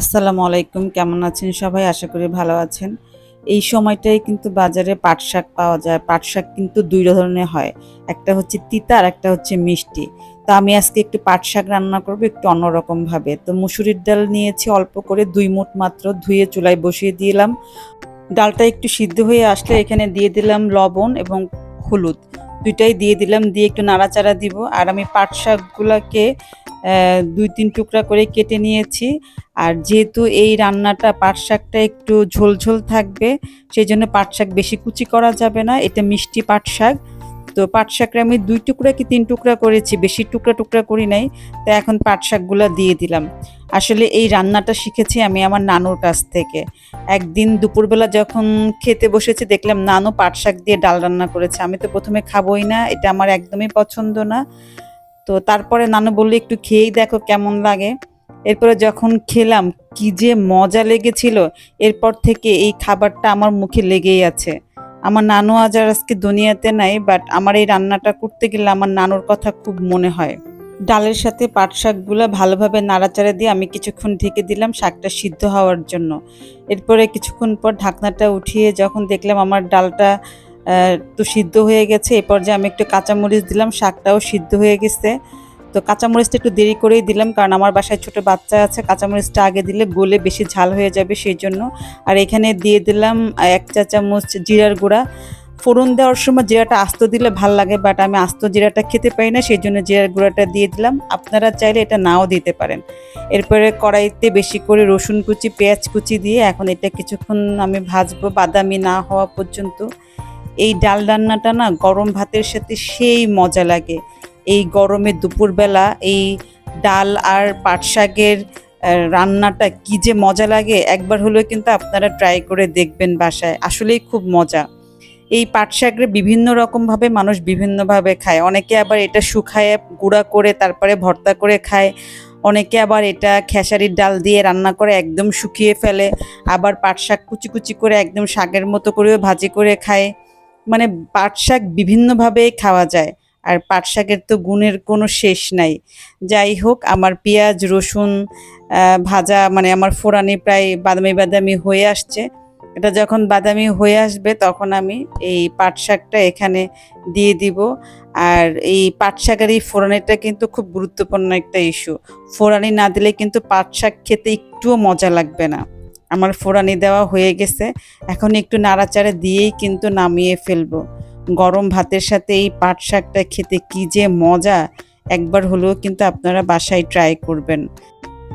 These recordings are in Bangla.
আসসালামু আলাইকুম, কেমন আছেন সবাই? আশা করি ভালো আছেন। এই সময়টাই কিন্তু বাজারে পাট শাক পাওয়া যায়। পাট শাক কিন্তু দুই ধরনের হয়। একটা হচ্ছে তিতা, আর একটা হচ্ছে মিষ্টি। তো আমি আজকে একটু পাট শাক রান্না করব একটু অন্যরকম ভাবে তো মুসুরির ডাল নিয়েছি অল্প করে, দুই মুঠ মাত্র ধুয়ে চুলায় বসিয়ে দিলাম। ডালটা একটু সিদ্ধ হয়ে আসলে এখানে দিয়ে দিলাম লবণ এবং হলুদ। দুইটাই দিয়ে দিলাম, দিয়ে একটু নাড়াচাড়া দিব। আর আমি পাট শাকগুলোকে দুই তিন টুকরা করে কেটে নিয়েছি। আর যেহেতু এই রান্নাটা পাট শাকটা একটু ঝোল ঝোল থাকবে সেই জন্য পাট শাক বেশি কুচি করা যাবে না। এটা মিষ্টি পাট শাক। তো পাট শাকটা আমি দুই টুকরা কি তিন টুকরা করেছি, বেশি টুকরা টুকরা করি নাই তো এখন পাট শাকগুলো দিয়ে দিলাম। আসলে এই রান্নাটা শিখেছি আমি আমার নানুর কাছ থেকে। একদিন দুপুরবেলা যখন খেতে বসেছি, দেখলাম নানু পাট শাক দিয়ে ডাল রান্না করেছে। আমি তো প্রথমে খাবোই না, এটা আমার একদমই পছন্দ না। তো তারপরে নানু বললে, একটু খেয়েই দেখো কেমন লাগে। এরপরে যখন খেলাম, কি যে মজা লেগেছিল, এরপর থেকে এই খাবারটা আমার মুখে লেগেই আছে। আমার নানু আজ আর আজকে দুনিয়াতে নাই বাট আমার এই রান্নাটা করতে গেলে আমার নানুর কথা খুব মনে হয়। ডালের সাথে পাট শাকগুলো ভালোভাবে নাড়াচাড়া দিয়ে আমি কিছুক্ষণ ঢেকে দিলাম শাকটা সিদ্ধ হওয়ার জন্য। এরপরে কিছুক্ষণ পর ঢাকনাটা উঠিয়ে যখন দেখলাম আমার ডালটা তো সিদ্ধ হয়ে গেছে, এ পর্যায়ে আমি একটু কাঁচামরিচ দিলাম, শাকটাও সিদ্ধ হয়ে গেছে। তো কাঁচামরিচটা একটু দেরি করেই দিলাম, কারণ আমার বাসায় ছোট বাচ্চা আছে, কাঁচামরিচটা আগে দিলে গলে বেশি ঝাল হয়ে যাবে সেই জন্য আর এখানে দিয়ে দিলাম এক চা চামচ জিরার গুঁড়া। ফোড়ন দেওয়ার সময় জিরাটা আস্ত দিলে ভালো লাগে বাট আমি আস্ত জিরাটা খেতে পারি না, সেই জন্য জিরার গুঁড়াটা দিয়ে দিলাম। আপনারা চাইলে এটা নাও দিতে পারেন। এরপরে কড়াইতে বেশি করে রসুন কুচি, পেঁয়াজ কুচি দিয়ে এখন এটা কিছুক্ষণ আমি ভাজবো, বাদামি না হওয়া পর্যন্ত। এই ডাল রান্নাটা না গরম ভাতের সাথে সেই মজা লাগে। এই গরমে দুপুরবেলা এই ডাল আর পাট শাকের রান্নাটা কি যে মজা লাগে, একবার হলেও কিন্তু আপনারা ট্রাই করে দেখবেন বাসায়। আসলেই খুব মজা। এই পাট শাকরে বিভিন্ন রকমভাবে মানুষ বিভিন্নভাবে খায়। অনেকে আবার এটা শুকায় গুঁড়া করে তারপরে ভর্তা করে খায়। অনেকে আবার এটা খেসারির ডাল দিয়ে রান্না করে একদম শুকিয়ে ফেলে। আবার পাট শাক কুচি কুচি করে একদম শাকের মতো করেও ভাজি করে খায়। মানে পাট শাক বিভিন্নভাবে খাওয়া যায়। আর পাট শাকের তো গুণের কোনো শেষ নাই। যাই হোক, আমার পেঁয়াজ, রসুন ভাজা মানে আমার ফোড়ানি প্রায় বাদামি বাদামি হয়ে আসছে। এটা যখন বাদামি হয়ে আসবে, তখন আমি এই পাট শাকটা এখানে দিয়ে দিব। আর এই পাট শাকের এই ফোড়ানিটা কিন্তু খুব গুরুত্বপূর্ণ একটা ইস্যু ফোড়ানি না দিলে কিন্তু পাট শাক খেতে একটুও মজা লাগবে না। আমার ফোড়ানি দেওয়া হয়ে গেছে। এখন একটু নাড়াচাড়া দিয়েই কিন্তু নামিয়ে ফেলব। গরম ভাতের সাথে এই পাট শাকটা খেতে কি যে মজা, একবার হলেও কিন্তু আপনারা বাসায় ট্রাই করবেন।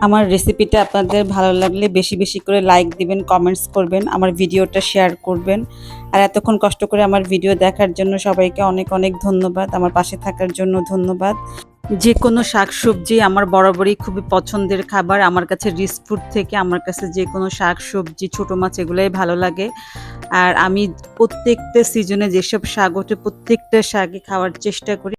আমার রেসিপিটা আপনাদের ভালো লাগলে বেশি বেশি করে লাইক দিবেন কমেন্টস করবেন, আমার ভিডিওটা শেয়ার করবেন। আর এতক্ষণ কষ্ট করে আমার ভিডিও দেখার জন্য সবাইকে অনেক অনেক ধন্যবাদ। আমার পাশে থাকার জন্য ধন্যবাদ। যে কোনো শাকসবজি আমার বরাবরই খুবই পছন্দের খাবার। আমার কাছে রিচ ফুড থেকে আমার কাছে যে কোনো শাক সবজি, ছোটো মাছ এগুলোই ভালো লাগে। আর আমি প্রত্যেকটা সিজনে যেসব শাক ওঠে প্রত্যেকটা শাকই খাওয়ার চেষ্টা করি।